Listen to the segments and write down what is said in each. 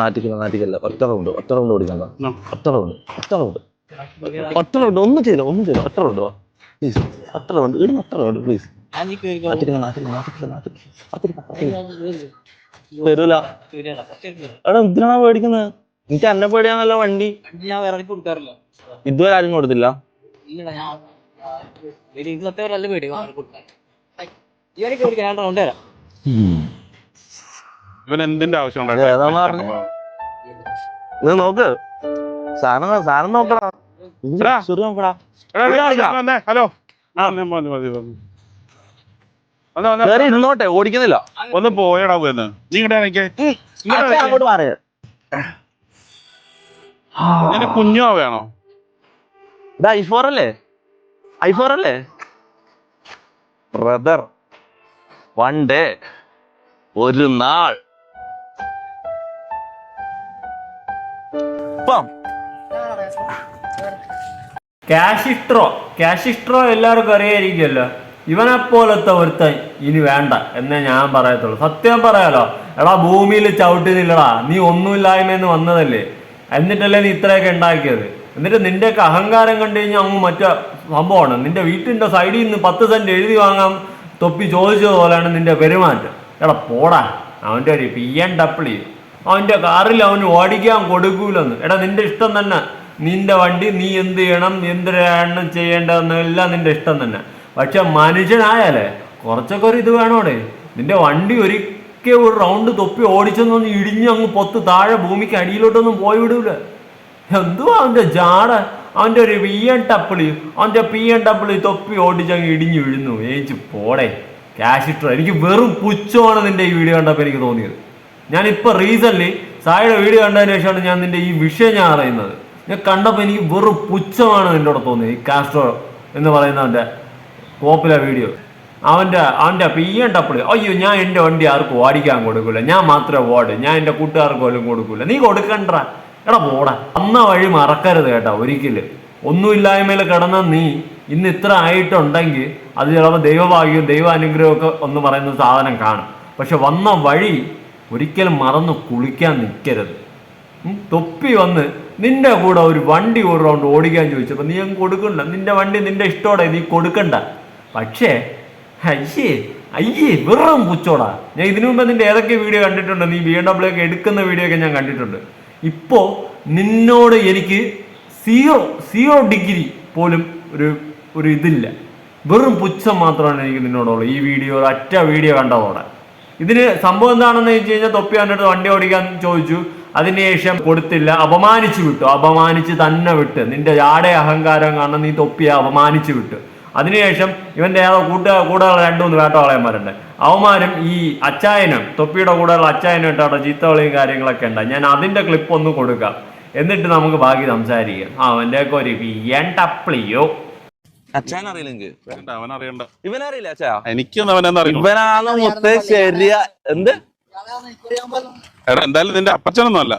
നാട്ടിക്കല്ല നാട്ടിക്കല്ല ഒറ്റ റൗണ്ട് ഒറ്റ റൗണ്ട് ഓടിക്കണ്ട. ഒറ്റ റൗണ്ട് ഒറ്റ റൗണ്ട് ഒറ്റ റൗണ്ട് ഒന്നും ചെയ്യില്ല ഒന്നും ചെയ്യില്ല ഒറ്റ റൗണ്ട് വാ. പ്ലീസ് ഒറ്റ റൗണ്ട് ഇടുന്ന ഒറ്റ റൗണ്ട് പ്ലീസ് വരൂല. എടാ എന്തിനാ പേടിക്കുന്നത് എനിക്ക് എന്നെ പേടിയാണല്ലോ വണ്ടി. ഞാൻ വേറെ കൊടുക്കാറില്ല ഇതുവരെ ആരും കൊടുത്തില്ല. ഇല്ലടാ ഞാൻ ഇന്നത്തെ നല്ല പേടി കൊടുക്കാൻ ഇവരൊക്കെ പേടിക്കാൻ ഞാൻ റൗണ്ട് തരാം. ഇവൻ എന്തിന്റെ ആവശ്യം ഇത് നോക്ക്. സാധനം സാധനം നോക്കടാ. എടാ. ചെറു നോക്കടാ. ഹലോ. കേറി ഇരുന്നോട്ടെ ഓടിക്കുന്നില്ല. ഒന്ന് പോയടാ പോയെന്ന് നീ ഇങ്ങോട്ട് അങ്ങോട്ട് മാറിയ കുഞ്ഞോ ഇത് ഐഫോർ അല്ലേ? ഐഫോർ അല്ലേ? ബ്രദർ വൺ ഡേ ഒരു നാൾ ക്യാഷിസ്ട്രോ കാഷിസ്ട്രോ എല്ലാവർക്കും അറിയായിരിക്കുമല്ലോ. ഇവനെ പോലത്തെ ഒരുത്തൻ ഇനി വേണ്ട എന്നേ ഞാൻ പറയത്തുള്ളൂ. സത്യം പറയാലോ. എടാ ഭൂമിയിൽ ചവിട്ടി നില്ലടാ. നീ ഒന്നുമില്ലായ്മയെന്ന് വന്നതല്ലേ? എന്നിട്ടല്ലേ നീ ഇത്രയൊക്കെ ഉണ്ടാക്കിയത്? എന്നിട്ട് നിന്റെയൊക്കെ അഹങ്കാരം കണ്ടു കഴിഞ്ഞാൽ അങ്ങ് മറ്റേ സംഭവമാണ്. നിന്റെ വീട്ടിന്റെ സൈഡിൽ നിന്ന് പത്ത് സെന്റ് എഴുതി വാങ്ങാൻ തൊപ്പി ചോദിച്ചതുപോലെയാണ് നിന്റെ പെരുമാറ്റം. എടാ പോടാ. അവന്റെ ഒരു പി എൻ ഡപ്പിളി അവന്റെ കാറിൽ അവന് ഓടിക്കാൻ കൊടുക്കൂലെന്ന്. എടാ നിന്റെ ഇഷ്ടം തന്നെ. നിന്റെ വണ്ടി നീ എന്ത് ചെയ്യണം എന്തിനാണ് ചെയ്യേണ്ടതെന്ന് എല്ലാം നിന്റെ ഇഷ്ടം തന്നെ. പക്ഷെ മനുഷ്യനായാലേ കുറച്ചൊക്കെ ഒരു ഇത് വേണോടെ. നിന്റെ വണ്ടി ഒരിക്കൽ ഒരു റൗണ്ട് തൊപ്പി ഓടിച്ചെന്നൊന്ന് ഇടിഞ്ഞ് അങ്ങ് പൊത്ത് താഴെ ഭൂമിക്ക് അടിയിലോട്ടൊന്നും പോയി വിടൂല. എന്തുവാ അവന്റെ ജാട? അവന്റെ ഒരു പി എൻ ടപ്പിളി അവന്റെ പി എൻ ടപ്പിളി തൊപ്പി ഓടിച്ചങ്ങ് ഇടിഞ്ഞു വീഴുന്നു. ഏച്ചു പോടെ ക്യാഷ് ഇട്ടോ. എനിക്ക് വെറും പുച്ഛമാണ് നിന്റെ ഈ വീഡിയോ കണ്ടപ്പോൾ എനിക്ക് തോന്നിയത്. ഞാൻ ഇപ്പൊ റീസൺലി സായിയുടെ വീഡിയോ കണ്ടതിന് ശേഷമാണ് ഞാൻ നിന്റെ ഈ വിഷയം ഞാൻ അറിയുന്നത്. ഞാൻ കണ്ടപ്പോൾ എനിക്ക് വെറും പുച്ഛമാണ് എന്നോട് തോന്നിയത്. ഈ കാസ്ട്രോ എന്ന് പറയുന്നവന്റെ പോപ്പുലർ വീഡിയോ അവന്റെ അവന്റെ പി എൻ അയ്യോ ഞാൻ എന്റെ വണ്ടി ആർക്കും ഓടിക്കാൻ കൊടുക്കില്ല ഞാൻ മാത്രമേ ഓട് ഞാൻ എന്റെ കൂട്ടുകാർക്ക് പോലും കൊടുക്കൂല. നീ കൊടുക്കണ്ട. എടാ പോടാ. അന്ന വഴി മറക്കരുത് കേട്ടാ ഒരിക്കലും. ഒന്നുമില്ലായ്മയിൽ കിടന്ന നീ ഇന്ന് ഇത്ര ആയിട്ടുണ്ടെങ്കിൽ അത് ചിലപ്പോൾ ദൈവഭാഗ്യവും ദൈവ അനുഗ്രഹവും ഒക്കെ ഒന്ന് പറയുന്ന സാധനം കാണും. പക്ഷെ വന്ന വഴി ഒരിക്കലും മറന്ന് കുളിക്കാൻ നിൽക്കരുത് തൊപ്പി വന്ന് നിന്റെ കൂടെ ഒരു വണ്ടി ഒരു റൗണ്ട് ഓടിക്കാൻ ചോദിച്ചപ്പോൾ നീ അങ്ങ് കൊടുക്കണ്ട. നിന്റെ വണ്ടി നിന്റെ ഇഷ്ടോടെ നീ കൊടുക്കണ്ട. പക്ഷേ അയ്യേ അയ്യേ വെറും പുച്ചോടാ. ഞാൻ ഇതിനു മുമ്പ് നിന്റെ ഏതൊക്കെ വീഡിയോ കണ്ടിട്ടുണ്ട്? നീ ബി ഡബ്ല്യു ഒക്കെ എടുക്കുന്ന വീഡിയോ ഒക്കെ ഞാൻ കണ്ടിട്ടുണ്ട്. ഇപ്പോ നിന്നോട് എനിക്ക് സീറോ സീറോ ഡിഗ്രി പോലും ഒരു ഒരു ഇതില്ല. വെറും പുച്ഛം മാത്രമാണ് എനിക്ക് നിന്നോടുള്ളത്. ഈ വീഡിയോ ഒറ്റ വീഡിയോ കണ്ടതോടെ. ഇതിന് സംഭവം എന്താണെന്ന് വെച്ച് കഴിഞ്ഞാൽ തൊപ്പി അവന്റെ വണ്ടി ഓടിക്കാൻ ചോദിച്ചു. അതിനുശേഷം കൊടുത്തില്ല. അപമാനിച്ചു വിട്ടു. അപമാനിച്ച് തന്നെ വിട്ട്. നിന്റെ ജാടെ അഹങ്കാരം കാരണം നീ തൊപ്പിയ അപമാനിച്ചു വിട്ടു. അതിനുശേഷം ഇവന്റെ ഏതോ കൂട്ട കൂടെയുള്ള രണ്ടു മൂന്ന് വേട്ടവാളയന്മാരുണ്ട് അവന്മാരും ഈ അച്ചായനും തൊപ്പിയുടെ കൂടെയുള്ള അച്ചായനും ഇട്ട് അവിടെ ചീത്തവിളിയും കാര്യങ്ങളൊക്കെ ഉണ്ട് ഞാൻ അതിന്റെ ക്ലിപ്പ് ഒന്ന് കൊടുക്കാം. എന്നിട്ട് നമുക്ക് ബാക്കി സംസാരിക്കാം. ആ അവന്റെ ഒക്കെ ഒരു എണ്ടപ്ലിയോ ടപ്ലിയോ അച്ഛൻ അറിയില്ലെങ്കിൽ ഇവനറിയില്ല അച്ഛാ എനിക്കൊന്നും അവനെന്ന് അറിയില്ല. ഇവനാണ് മൊത്തം ശരിയാ എന്ത്? എടാ എന്തായാലും നിന്റെ അപ്പച്ചനൊന്നും അല്ല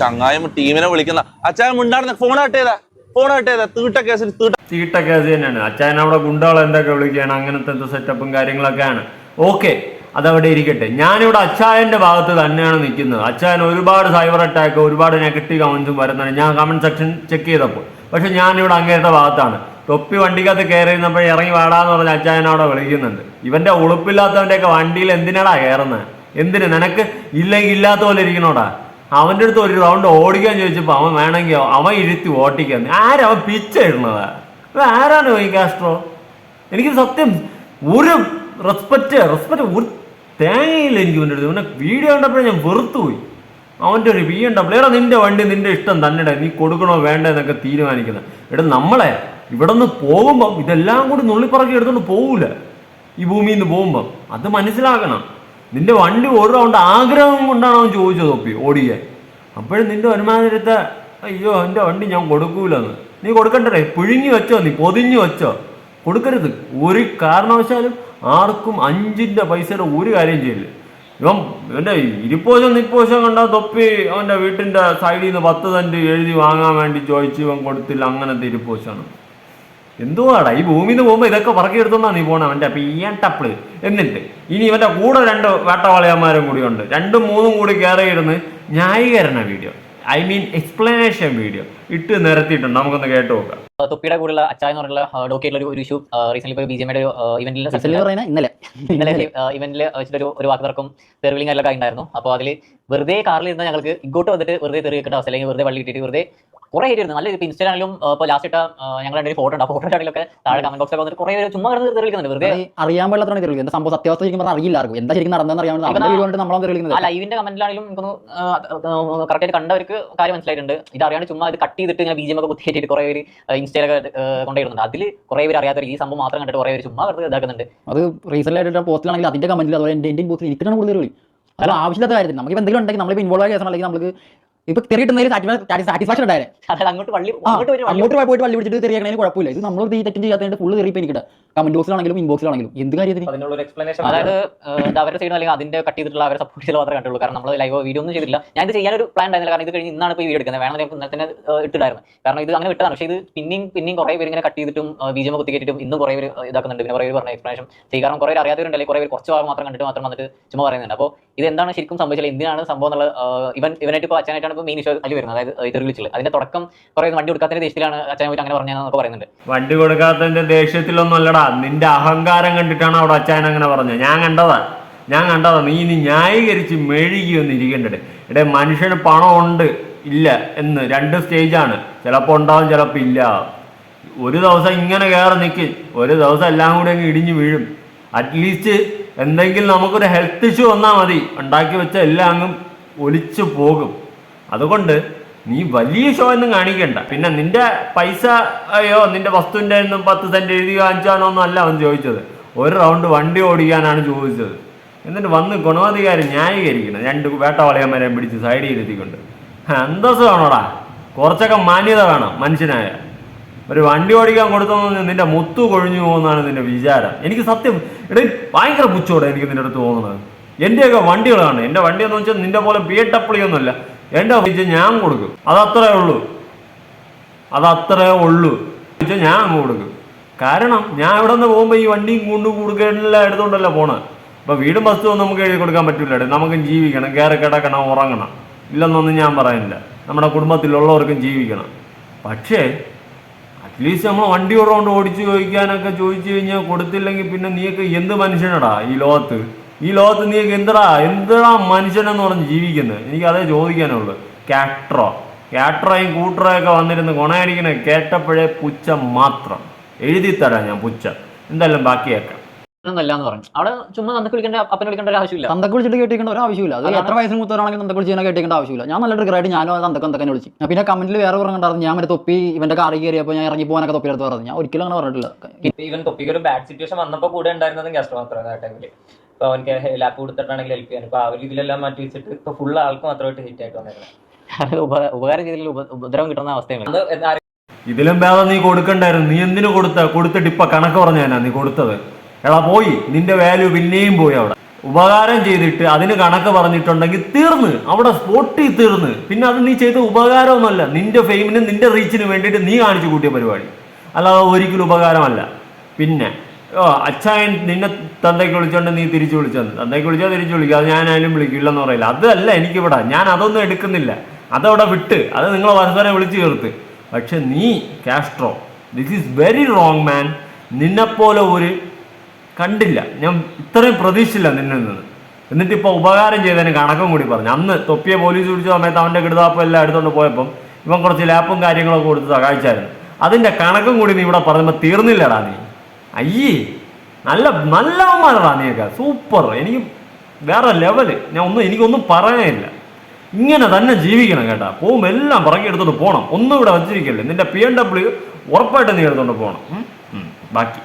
ചങ്ങായും ടീമിനെ വിളിക്കുന്ന അച്ഛൻ മിണ്ടാടുന്ന ഫോൺ ആട്ടേതാ ഫോൺ ആട്ടേതാ തീട്ട കേസിൽ തീട്ട തീട്ട കേസ് തന്നെയാണ്. അച്ചായൻ അവിടെ ഗുണ്ടകൾ എന്തൊക്കെ വിളിക്കുകയാണ് അങ്ങനത്തെ സെറ്റപ്പും കാര്യങ്ങളൊക്കെയാണ്. ഓക്കെ അതവിടെ ഇരിക്കട്ടെ. ഞാനിവിടെ അച്ചായന്റെ ഭാഗത്ത് തന്നെയാണ് നിൽക്കുന്നത്. അച്ചായൻ ഒരുപാട് സൈബർ അറ്റാക്ക് ഒരുപാട് നെഗറ്റീവ് കമന്റ്സും വരുന്നുണ്ട്. ഞാൻ കമന്റ് സെക്ഷൻ ചെക്ക് ചെയ്തപ്പോൾ. പക്ഷെ ഞാനിവിടെ അങ്ങേരുടെ ഭാഗത്താണ്. തൊപ്പി വണ്ടിക്കകത്ത് കയറി ഇരുന്നപ്പോൾ ഇറങ്ങി വാടാന്ന് പറഞ്ഞ അച്ചായൻ അവിടെ വിളിക്കുന്നുണ്ട്. ഇവന്റെ ഉളുപ്പില്ലാത്തവന്റെയൊക്കെ വണ്ടിയിൽ എന്തിനാടാ കയറുന്നത്? എന്തിന്? നിനക്ക് ഇല്ലെങ്കിൽ ഇല്ലാത്ത പോലെ ഇരിക്കണോടാ? അവന്റെ അടുത്ത് ഒരു റൗണ്ട് ഓടിക്കാൻ ചോദിച്ചപ്പോൾ അവൻ വേണമെങ്കിൽ അവൻ ഇരുത്തി ഓട്ടിക്കാൻ ആരവൻ പിച്ച ഇടുന്നതാ? ഇത് ആരാണ് ഈ കാസ്ട്രോ? എനിക്ക് സത്യം ഒരു റെസ്പെക്റ്റ് റെസ്പെക്റ്റ് ഒരു തേങ്ങയില്ല എനിക്ക് ഇവന്റെ അടുത്ത്. ഇവനെ വീഡിയോ കണ്ടപ്പോഴേ ഞാൻ വെറുത്തുപോയി. അവന്റെ ഒരു ബി എം ഡബ്ല്യൂ എടാ നിന്റെ വണ്ടി നിന്റെ ഇഷ്ടം തന്നെടാ. നീ കൊടുക്കണോ വേണ്ട എന്നൊക്കെ തീരുമാനിക്കുന്നത്. എടാ നമ്മളെ ഇവിടെ നിന്ന് പോകുമ്പം ഇതെല്ലാം കൂടി നുള്ളിപ്പറക്കി എടുത്തുകൊണ്ട് പോകൂല ഈ ഭൂമിയിൽ നിന്ന് പോകുമ്പം. അത് മനസ്സിലാക്കണം. നിന്റെ വണ്ടി റൗണ്ട് ആഗ്രഹം കൊണ്ടാണ് ചോദിച്ചത് ഒപ്പി ഓടിക്കാൻ. അപ്പോഴും നിന്റെ ഒരുമാതിരത്തെ അയ്യോ എന്റെ വണ്ടി ഞാൻ കൊടുക്കൂലെന്ന്. നീ കൊടുക്കണ്ടേ പുഴുങ്ങി വെച്ചോ നീ പൊതിഞ്ഞു വെച്ചോ. കൊടുക്കരുത്. ഒരു കാരണവശാലും ആർക്കും അഞ്ചിന്റെ പൈസയുടെ ഒരു കാര്യം ചെയ്യില്ല ഇവൻ എന്റെ ഇരിപ്പോശം നിപ്പോശം കണ്ട തൊപ്പി അവന്റെ വീട്ടിന്റെ സൈഡിൽ നിന്ന് പത്ത് സെന്റ് എഴുതി വാങ്ങാൻ വേണ്ടി ചോദിച്ചു ഇവൻ കൊടുത്തില്ല. അങ്ങനത്തെ ഇരിപ്പോശാണ്. എന്തുവാടാ? ഈ ഭൂമിയിൽ നിന്ന് പോകുമ്പോൾ ഇതൊക്കെ പറക്കി എടുത്തോണ്ടാ നീ പോണ അവന്റെ പിയ്യാൻ ടപ്പിൾ. എന്നിട്ട് ഇനി ഇവന്റെ കൂടെ രണ്ട് വേട്ടവാളിയന്മാരും കൂടി ഉണ്ട്. രണ്ടും മൂന്നും കൂടി കയറിയിരുന്ന് ന്യായീകരണ video. I mean explanation video. ഇട്ട് നിരത്തിയിട്ടുണ്ട്. നമുക്കൊന്ന് കേട്ടു നോക്കാം. തൊപ്പിയുടെ കൂടെയുള്ള അച്ചായ എന്ന് പറഞ്ഞുള്ള ഡോക്കിയായിട്ടുള്ള ഒരു ഇഷ്യൂ റീസെന്റ് ഇപ്പോൾ ബി ജെ ഒരു ഇവന്റിൽ ഇന്നലെ. ഇന്നലെ ഇവന്റിൽ വെച്ചിട്ടൊരു ഒരു വാക്ക് തർക്കം തെറിവിളിങ് എല്ലാം ഉണ്ടായിരുന്നു അപ്പോൾ അതിൽ വെറുതെ കാറിൽ ഇരുന്ന ഞങ്ങൾക്ക് ഇങ്ങോട്ട് വന്നിട്ട് വെറുതെ തെറി കിട്ടുന്ന അവസ്ഥ അല്ലെങ്കിൽ വെറുതെ വള്ളി കിട്ടിയിട്ട് വെറുതെ കുറെ ആയിരുന്നു നല്ല ഇപ്പോൾ ഇൻസ്റ്റാഗ്രാമിലും ഇപ്പോൾ ലാസ്റ്റ് ഇട്ട ഞങ്ങളുടെ ഒരു ഫോട്ടോ ഉണ്ട്. ആ ഫോട്ടോ ആണെങ്കിലൊക്കെ താഴെ കമന്റ് ബോക്സിൽ വന്നിട്ട് കുറെ പേര് ചുമ്മാ കിടന്ന് തെറി വിളിക്കുന്നുണ്ട്. വെറുതെ അറിയാൻ പാടില്ലാത്തതാണ് തെളിയിക്കുന്നത് എന്താ സംഭവം സത്യാവസ്ഥ ചോദിക്കുമ്പോൾ അറിയില്ല ആർക്കും. എന്താ ശരിക്കും നടന്നതെന്ന് അറിയാൻ നമ്മളും തെളിയിക്കുന്നത് ആ ലൈവിന്റെ കമന്റിലാണെങ്കിലും എനിക്കൊന്ന് കറക്റ്റായിട്ട് കണ്ടവർക്ക് കാര്യം മനസ്സിലായിട്ടുണ്ട്. ഇത് അറിയാണ്ട് ചുമ്മാ ഇത് കട്ട് ചെയ്തിട്ട് ഇങ്ങനെ ബി ജെ ഒക്കെ കുത്തിയേറ്റിട്ട് കുറെ പേര് ഇൻസ്റ്റയിലൊക്കെ കൊണ്ടുവരുന്നുണ്ട്. അതിൽ കുറെ പേര് അറിയാത്തവർ ഈ സംഭവം മാത്രം കണ്ടിട്ട് കുറെ പേര് ചുമ്മാ വെറുതെ ഇതാക്കുന്നുണ്ട്. അത് റീസെന്റ് ആയിട്ട് പോസ്റ്റിലാണെങ്കിൽ അതിന്റെ കമന്റിൽ അതുപോലെ എന്റെ ഇന്ത്യൻ പോസ്റ്റിൽ എനിക്കാണ് കൂടുതൽ വിളി. അത് ആവശ്യമില്ലാത്ത കാര്യത്തിൽ. നമുക്ക് എന്തെങ്കിലും ഉണ്ടെങ്കിൽ നമ്മളിപ്പോൾ ഇൻവോൾവ് ആയ കേസാണെങ്കിൽ നമുക്ക് ഇപ്പൊ തെറിയിട്ടുന്നതിൽ സാറ്റിസ്ഫാക്ഷൻ ഉണ്ടായിരുന്നു അതായത് അങ്ങോട്ട് വള്ളി അങ്ങോട്ട് വരും വള്ളി അങ്ങോട്ട് പോയിട്ട് വള്ളി പിടിച്ചിട്ട് തെറിയാക്കണതിന് കുഴപ്പമില്ല. ഇത് നമ്മൾ ഈ തെറ്റും ചെയ്യാത്തതിന്റെ ഫുള്ള് തെറിയിപ്പ് എനിക്കിട്ട് കമന്റ് ബോക്സിലാണെങ്കിലും ഇൻബോക്സിലാണെങ്കിലും എന്ത് കാര്യത്തിന്? അതിനുള്ള ഒരു എക്സ്പ്ലനേഷൻ അതായത് അവരുടെ സൈഡ് അല്ലെങ്കിൽ അതിന്റെ കട്ട് ചെയ്തിട്ടുള്ള അവരെ സപ്പോർട്ട് ചെയ്ത് മാത്രമേ കണ്ടുള്ളൂ. കാരണം നമ്മൾ ലൈവ് വീഡിയോ ഒന്നും ചെയ്തില്ല ഞാൻ ഇത് ചെയ്യാനൊരു പ്ലാൻ ഉണ്ടായിരുന്നില്ല. കാരണം ഇത് കഴിഞ്ഞ് ഇന്നാണ് ഇപ്പോൾ ഈ വീഡിയോ എടുക്കുന്നത്. വേണമെങ്കിൽ ഇന്നലെ തന്നെ ഇട്ടിട്ടായിരുന്നു. കാരണം ഇത് അങ്ങനെ വിട്ടതാണ്. പക്ഷേ ഇത് പിന്നെയും പിന്നെയും കുറെ പേര് ഇങ്ങനെ കട്ട് ചെയ്തിട്ടും ബി ജെ കുത്തി കയറ്റിട്ടും ഇന്നും കുറേ പേര് ഇതാക്കുന്നുണ്ട്. പിന്നെ കുറെ പേര് പറഞ്ഞ എക്സ്പ്ലനേഷൻ ചെയ്യും കാരണം കുറെ അറിയാത്തവരുണ്ട് അല്ലെങ്കിൽ കുറെ പേര് കുറച്ച് ഭാഗം മാത്രം കണ്ടിട്ട് മാത്രം വന്നിട്ട് ചുമ്മാ പറയുന്നുണ്ട്. അപ്പോൾ ഇത് എന്താണ് ശരിക്കും സംഭവിച്ചത്? എന്തിനാണ് സംഭവം എന്നുള്ളത് ഇവൻ ഇവനായിട്ട് ഇപ്പോൾ അച്ഛനായിട്ടാണ് ഇപ്പോൾ മെയിൻ ഇഷ്യൂ അതിൽ വരുന്നത് അതായത് വിളിച്ചുള്ളത് അതിന്റെ തുടക്കം കുറെ വണ്ടി കൊടുക്കാത്തതിന്റെ ദേഷ്യത്തിലാണ് അച്ഛനെ പോയിട്ട് അങ്ങനെ പറഞ്ഞതെന്നൊക്കെ പറയുന്നുണ്ട്. വണ്ടി കൊടുക്കാത്തതിന്റെ ദേഷ്യത്തിലൊന്നും അല്ലടാ. നിന്റെ അഹങ്കാരം കണ്ടിട്ടാണ് അവിടെ അച്ഛൻ അങ്ങനെ പറഞ്ഞത്. ഞാൻ കണ്ടതാ. ഞാൻ കണ്ടതാ. നീ ഇനി ന്യായീകരിച്ച് മെഴുകി ഒന്നും ഇരിക്കണ്ടേ ഇടേ മനുഷ്യന് പണം ഉണ്ട് ഇല്ല എന്ന് രണ്ട് സ്റ്റേജാണ് ചിലപ്പോൾ ഉണ്ടാവും ചിലപ്പോൾ ഇല്ല. ഒരു ദിവസം ഇങ്ങനെ കയറി നിൽക്കും ഒരു ദിവസം എല്ലാം കൂടി അങ്ങ് ഇടിഞ്ഞു വീഴും. അറ്റ്ലീസ്റ്റ് എന്തെങ്കിലും നമുക്കൊരു ഹെൽത്ത് ഇഷ്യൂ വന്നാൽ മതി. ഉണ്ടാക്കി വെച്ച എല്ലാം അങ്ങ് ഒലിച്ചു പോകും. അതുകൊണ്ട് നീ വലിയ ഷോ ഒന്നും കാണിക്കണ്ട. പിന്നെ നിന്റെ പൈസ അയ്യോ നിന്റെ വസ്തുവിന്റെ ഒന്നും പത്ത് സെന്റ് എഴുതി കാണിച്ചാണോ എന്നല്ല അവൻ ചോദിച്ചത്. ഒരു റൗണ്ട് വണ്ടി ഓടിക്കാനാണ് ചോദിച്ചത്. എന്നിട്ട് വന്ന് ഗുണവധികാരി ന്യായീകരിക്കണം. രണ്ട് വേട്ടവളയന്മാരെ പിടിച്ച് സൈഡിൽ ഇരുത്തിക്കൊണ്ട് അന്തസ് വേണോടാ കുറച്ചൊക്കെ മാന്യത വേണം മനുഷ്യനായ. ഒരു വണ്ടി ഓടിക്കാൻ കൊടുത്തൊന്നും നിന്റെ മുത്തു കൊഴിഞ്ഞു പോകുന്നതാണ് നിന്റെ വിചാരം. എനിക്ക് സത്യം എടേ ഭയങ്കര പുച്ചോടെ എനിക്ക് നിന്റെ അടുത്ത് തോന്നുന്നത് എന്റെയൊക്കെ വണ്ടികളാണ്. എന്റെ വണ്ടി എന്ന് വെച്ചാൽ നിന്റെ പോലെ ബി എ ഡബ്ല്യൂ ഒന്നുമല്ല. എന്റെ വിജയം ഞാൻ കൊടുക്കും. അതത്രേ ഉള്ളൂ. അതത്രേ ഉള്ളൂ. വിജയം ഞാൻ അങ്ങ് കൊടുക്കും. കാരണം ഞാൻ ഇവിടെ നിന്ന് പോകുമ്പോൾ ഈ വണ്ടിയും കൊണ്ട് കൊടുക്കാനുള്ള എടുത്തുകൊണ്ടല്ല പോണേ. ഇപ്പൊ വീടും വസ്തുവും നമുക്ക് എഴുതി കൊടുക്കാൻ പറ്റില്ല നമുക്ക് ജീവിക്കണം. കയറി കിടക്കണം ഉറങ്ങണം. ഇല്ലെന്നൊന്നും ഞാൻ പറയുന്നില്ല. നമ്മുടെ കുടുംബത്തിലുള്ളവർക്കും ജീവിക്കണം. പക്ഷേ അറ്റ്ലീസ്റ്റ് നമ്മൾ വണ്ടി ഉള്ളതുകൊണ്ട് ഓടിച്ചു ചോദിക്കാനൊക്കെ ചോദിച്ചു കഴിഞ്ഞാൽ കൊടുത്തില്ലെങ്കിൽ പിന്നെ നീയൊക്കെ എന്ത് മനുഷ്യനടാ ഈ ലോകത്ത്? ഈ ലോകത്ത് നീ എന്താ എന്താ മനുഷ്യനെന്ന് പറഞ്ഞ് ജീവിക്കുന്നത്? എനിക്ക് അതേ ചോദിക്കാനുള്ളൂ. കാട്രോ. കൂട്ടറോ ഒക്കെ വന്നിരുന്ന് ഗുണയടിക്കണ കേട്ടപ്പോഴേ പുച്ച മാത്രം. എഴുതി തരാം ഞാൻ പുച്ച എന്തായാലും ബാക്കിയേക്കാം. ഒന്നല്ല എന്ന് പറഞ്ഞു. അവിടെ ചുമ്മാ നമുക്ക് വിളിക്കേണ്ട അപ്പനെ വിളിക്കേണ്ട ഒരു ആവശ്യമില്ല. തന്തക്ക് വിളിച്ചിട്ട് കേട്ടിക്കേണ്ട ഒരു ആവശ്യമില്ല. അത് എത്ര വയസ്സിന് മൂത്തവരാണെങ്കിൽ തന്തക്ക് വിളിച്ച് കേട്ടിക്കേണ്ട ആവശ്യമില്ല. ഞാൻ നല്ല ട്രിഗറായിട്ട് ഞാനും തന്തക്ക തന്തക്കനെ വിളിച്ചു. ഞാൻ പിന്നെ കമന്റിൽ വേറെ പറഞ്ഞിട്ടുണ്ടായിരുന്നു ഞാൻ മറ്റേ തൊപ്പി ഇവന്റെ കാറി കയറിയപ്പോൾ ഞാൻ ഇറങ്ങി പോകാനൊക്കെ തൊപ്പി എടുത്ത് പറഞ്ഞു ഞാൻ ഒരിക്കലും അങ്ങനെ പറഞ്ഞിട്ടില്ല. ഇവൻ തൊപ്പിക്ക് ഒരു ബാഡ് സിറ്റുവേഷൻ വന്നപ്പോൾ കൂടെ ഉണ്ടായിരുന്നതും ഗസ്റ്റ് മാത്രമാണ് ആ ടൈമിൽ ഇപ്പൊ അവനക്ക് ലാപ്പ് കൊടുത്തിട്ടാണെങ്കിൽ ഹെൽപ്പ് ചെയ്യാൻ. ഇപ്പൊ ആ ഒരു ഇതിലെല്ലാം മാറ്റി വെച്ചിട്ട് ഇപ്പൊ ഫുൾ ആൾക്ക് മാത്രമായിട്ട് ഹിറ്റ് ആയിട്ട് വന്നിരുന്നത് ഉപകാരം ചെയ്തതിൽ ഉപദ്രവം കിട്ടുന്ന അവസ്ഥയാണ്. ഇതിലും ഭേദം നീ കൊടുക്കണ്ടായിരുന്നു? നീ എന്തിനു കൊടുത്ത? കൊടുത്തിട്ട് ഇപ്പൊ കണക്ക് പറഞ്ഞാ നീ കൊടുത്തത്. എടാ പോയി നിന്റെ വാല്യൂ പിന്നെയും പോയി അവിടെ. ഉപകാരം ചെയ്തിട്ട് അതിന് കണക്ക് പറഞ്ഞിട്ടുണ്ടെങ്കിൽ തീർന്ന് അവിടെ സ്പോട്ടിൽ തീർന്ന്. പിന്നെ അത് നീ ചെയ്ത ഉപകാരമൊന്നുമല്ല. നിന്റെ ഫെയിമിനും നിന്റെ റീച്ചിന് വേണ്ടിയിട്ട് നീ കാണിച്ചു കൂട്ടിയ പരിപാടി. അല്ലാതെ ഒരിക്കലും ഉപകാരമല്ല. പിന്നെ ഓ അച്ഛൻ നിന്നെ തന്തയ്ക്ക് വിളിച്ചോണ്ട് നീ തിരിച്ചു വിളിച്ചത് തന്തയ്ക്ക് വിളിച്ചാൽ തിരിച്ചു വിളിക്കുക അത് ഞാനായാലും വിളിക്കില്ലെന്ന് പറയില്ല. അതല്ല എനിക്കിവിടെ. ഞാൻ അതൊന്നും എടുക്കുന്നില്ല. അതവിടെ വിട്ട്. അത് നിങ്ങൾ പരസ്പരം വിളിച്ചു ചേർത്ത്. പക്ഷെ നീ Castro this is very wrong man നിന്നെപ്പോലെ ഒരു കണ്ടില്ല. ഞാൻ ഇത്രയും പ്രതീക്ഷിച്ചില്ല നിന്നിൽ നിന്ന് എന്നിട്ട് ഇപ്പോൾ ഉപകാരം ചെയ്തതിന് കണക്കും കൂടി പറഞ്ഞു. അന്ന് തൊപ്പിയെ പോലീസ് പിടിച്ച സമയത്ത് അവന്റെ കിടുതാപ്പം എല്ലാം എടുത്തുകൊണ്ട് പോയപ്പം ഇവൻ കുറച്ച് ലാപ്പും കാര്യങ്ങളൊക്കെ കൊടുത്ത് സഹായിച്ചായിരുന്നു. അതിന്റെ കണക്കും കൂടി നീ ഇവിടെ പറഞ്ഞപ്പോൾ തീർന്നില്ലടാ നീ. അയ്യേ നല്ല നല്ലവന്മാരടാ നീയൊക്കെ. സൂപ്പർ എനിക്ക് വേറെ ലെവൽ ഞാൻ ഒന്നും എനിക്കൊന്നും പറയാനില്ല. ഇങ്ങനെ തന്നെ ജീവിക്കണം കേട്ടാ. പോകുമ്പോൾ എല്ലാം പുറകെ എടുത്തോണ്ട് പോകണം ഒന്നും ഇവിടെ വച്ചിരിക്കല്ലേ. നിന്റെ പി എൻ ഡബ്ല്യു ഉറപ്പായിട്ട് നീ എടുത്തോണ്ട് പോകണം. ബാക്കി.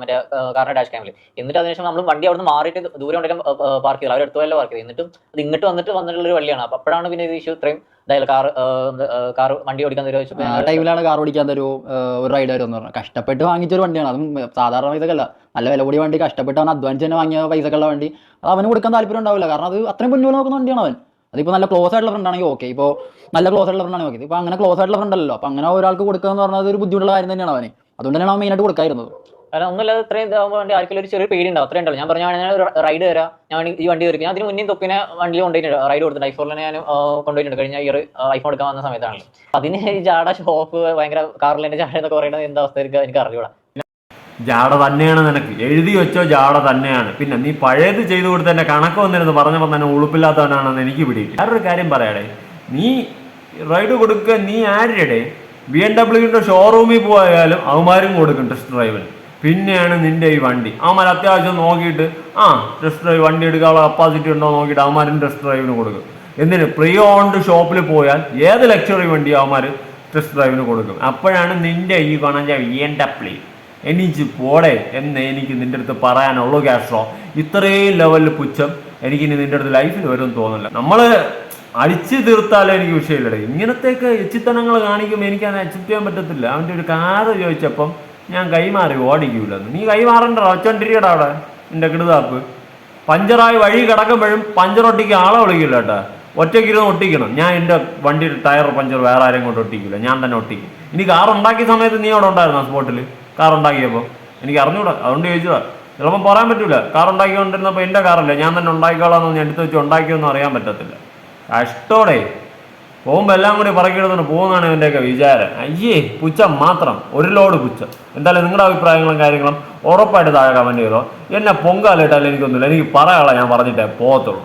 മറ്റേ കാറിന്റെ ഡാഷ് ക്യാമിൽ എന്നിട്ട് അതിനുശേഷം നമ്മൾ വണ്ടി അവിടെ നിന്ന് മാറിയിട്ട് ദൂരം ഉണ്ടെങ്കിലും പാർക്ക് ചെയ്തു അവർ അടുത്തുപോലെ പാർക്ക് ചെയ്തു എന്നിട്ടും അത് ഇങ്ങോട്ട് വന്നിട്ട് വന്നിട്ടുള്ള ഒരു വള്ളിയാണ്. അപ്പൊ അപ്പോഴാണ് പിന്നെ ഇത് ഇഷ്യൂ ഇത്രയും ഇതായാലും കാർ കാർ വണ്ടി ഓടിക്കാൻ തരുമോ ആ ടൈമിലാണ് കാർ ഓടിക്കാൻ തരുമോ ഒരു റൈഡ് വരും എന്ന് പറഞ്ഞു. കഷ്ടപ്പെട്ട് വാങ്ങിച്ച ഒരു വണ്ടിയാണ്. അതും സാധാരണ പൈസക്കല്ല. നല്ല വില കൂടിയ വണ്ടി കഷ്ടപ്പെട്ട് അവൻ അഡ്വാൻസ് തന്നെ വാങ്ങിയ പൈസക്കുള്ള വണ്ടി. അത് അവന് കൊടുക്കാൻ താല്പര്യം ഉണ്ടാവില്ല. കാരണം അത് അത്രയും പൊന്നു നോക്കുന്ന വണ്ടിയാണ് അവൻ. അതിപ്പോൾ നല്ല ക്ലോസ് ആയിട്ടുള്ള ഫ്രണ്ട് ആണെങ്കിൽ ഓക്കെ ഇപ്പോൾ നല്ല ക്ലോസ് ആയിട്ടുള്ള ഫ്രണ്ട് ആണെങ്കിൽ ഓക്കെ ഇപ്പോൾ അങ്ങനെ ക്ലോസ് ആയിട്ടുള്ള ഫ്രണ്ട് അല്ലല്ലോ. അപ്പോൾ അങ്ങനെ ഒരാൾക്ക് കൊടുക്കുക എന്ന് പറഞ്ഞാൽ ഒരു ബുദ്ധിമുട്ടുള്ള കാര്യം തന്നെയാണ് അവന്. അതുകൊണ്ട് തന്നെയാണ് അവൻ മെയിനായിട്ട് കൊടുക്കായിരുന്നത് കാരണം ഒന്നുമില്ലാതെ ഇത്രയും ഇതാകുമ്പോൾ വേണ്ടി ആർക്കും ഒരു ചെറിയ പേടി ഉണ്ടാവും അത്രയും ഉണ്ടാവും ഞാൻ പറഞ്ഞാൽ ഞാൻ ഒരു റൈഡ് തരാം. ഞാൻ ഈ വണ്ടി കയറി ഞാൻ അതിന് മുന്നേ തൊപ്പിനെ വണ്ടി കൊണ്ടുപോയിട്ടുണ്ട്. റൈഡ് കൊടുത്തിട്ടുണ്ട്. ഐഫോണിൽ ഞാൻ കൊണ്ടുപോയിട്ടുണ്ട്. കഴിഞ്ഞ ഇയർ ഐഫോൺ എടുക്കാൻ വന്ന സമയത്താണ്. അതിന് ഈ ജാട ഷോപ്പ് ഭയങ്കര എന്റെ ജാട എന്നൊക്കെ പറയുന്നത് എന്താ അവസ്ഥ? എനിക്ക് അറിഞ്ഞൂടാ. ജാട തന്നെയാണ് നിനക്ക്. എഴുതി വെച്ചോ ജാട തന്നെയാണ്. പിന്നെ നീ പഴയത് ചെയ്തു കൊടുത്തതിന്റെ കണക്ക് വന്നിരുന്ന്. പറഞ്ഞപ്പോൾ തന്നെ ഉളുപ്പില്ലാത്തവനാണെന്ന് എനിക്ക് പിടിയില്ല. വേറൊരു കാര്യം പറയാടേ. നീ റൈഡ് കൊടുക്കുക നീ ആരുടെ ബി എം ഡബ്ല്യുവിന്റെ ഷോറൂമിൽ പോയാലും അവന്മാരും കൊടുക്കും ടെസ്റ്റ് ഡ്രൈവിന് പിന്നെയാണ് നിന്റെ ഈ വണ്ടി. അവന്മാർ അത്യാവശ്യം നോക്കിയിട്ട് ആ ടെസ്റ്റ് ഡ്രൈവ് വണ്ടി എടുക്കാനുള്ള കപ്പാസിറ്റി ഉണ്ടോ നോക്കിയിട്ട് അവന്മാരും ടെസ്റ്റ് ഡ്രൈവിന് കൊടുക്കും. എന്തിന് പ്രീ ഓൺഡ് ഷോപ്പിൽ പോയാൽ ഏത് ലക്ഷറി വണ്ടി അവന്മാർ ടെസ്റ്റ് ഡ്രൈവിന് കൊടുക്കും. അപ്പോഴാണ് നിന്റെ ഈ കണഞ്ഞ ബി എം എനിക്ക് പോടെ എന്ന് എനിക്ക് നിന്റെ അടുത്ത് പറയാനുള്ളൂ കാസ്ട്രോ. ഇത്രയും ലെവലിൽ പുച്ഛം എനിക്ക് ഇനി നിന്റെ അടുത്ത് ലൈഫിൽ വരും തോന്നില്ല നമ്മൾ അടിച്ചു തീർത്താലേ എനിക്ക് വിഷയമില്ലടേ. ഇങ്ങനത്തെയൊക്കെ എച്ചിത്തനങ്ങൾ കാണിക്കുമ്പോൾ എനിക്ക് അതിനെ അക്സെപ്റ്റ് ചെയ്യാൻ പറ്റത്തില്ല. അവന്റെ ഒരു കാറ് ചോദിച്ചപ്പം ഞാൻ കൈമാറി ഓടിക്കൂലെന്ന്. നീ കൈമാറണ്ട ഒച്ചോണ്ടിരിക്കടാ അവിടെ നിന്റെ കിടുതാപ്പ്. പഞ്ചറായി വഴി കിടക്കുമ്പോഴും പഞ്ചർ ഒട്ടിക്ക് ആളെ വിളിക്കില്ല കേട്ടാ ഒറ്റയ്ക്കിരുന്ന് ഒട്ടിക്കണം. ഞാൻ എന്റെ വണ്ടിയുടെ ടയർ പഞ്ചർ വേറെ ആരെയും കൊണ്ട് ഒട്ടിക്കില്ല ഞാൻ തന്നെ ഒട്ടിക്കും. ഇനി കാർ ഉണ്ടാക്കിയ സമയത്ത് നീ അവിടെ ഉണ്ടായിരുന്നു സ്പോട്ടിൽ കാർ ഉണ്ടാക്കിയപ്പോൾ എനിക്ക് അറിഞ്ഞൂടാ. അതുകൊണ്ട് ചോദിച്ചതാ. ചിലപ്പം പറയാൻ പറ്റില്ല കാർ ഉണ്ടാക്കിക്കൊണ്ടിരുന്നപ്പോൾ എന്റെ കാറല്ലേ ഞാൻ തന്നെ ഉണ്ടാക്കിക്കോളാന്ന് ഞാൻ എടുത്ത് വെച്ച് ഉണ്ടാക്കിയൊന്നും അറിയാൻ പറ്റത്തില്ല. കഷ്ടോടെ. പോകുമ്പോൾ എല്ലാം കൂടി പറക്കിടുന്നു പോകുന്നതാണ് ഇവന്റെയൊക്കെ വിചാരം. അയ്യേ പുച്ഛം മാത്രം. ഒരു ലോഡ് പുച്ഛം. എന്തായാലും നിങ്ങളുടെ അഭിപ്രായങ്ങളും കാര്യങ്ങളും ഉറപ്പായിട്ട് താഴെ കമന്റ് ചെയ്തോ. എന്നെ പൊങ്കാലിട്ടാലും എനിക്കൊന്നുമില്ല. എനിക്ക് പറയാനുള്ള ഞാൻ പറഞ്ഞിട്ടേ പോകത്തുള്ളൂ.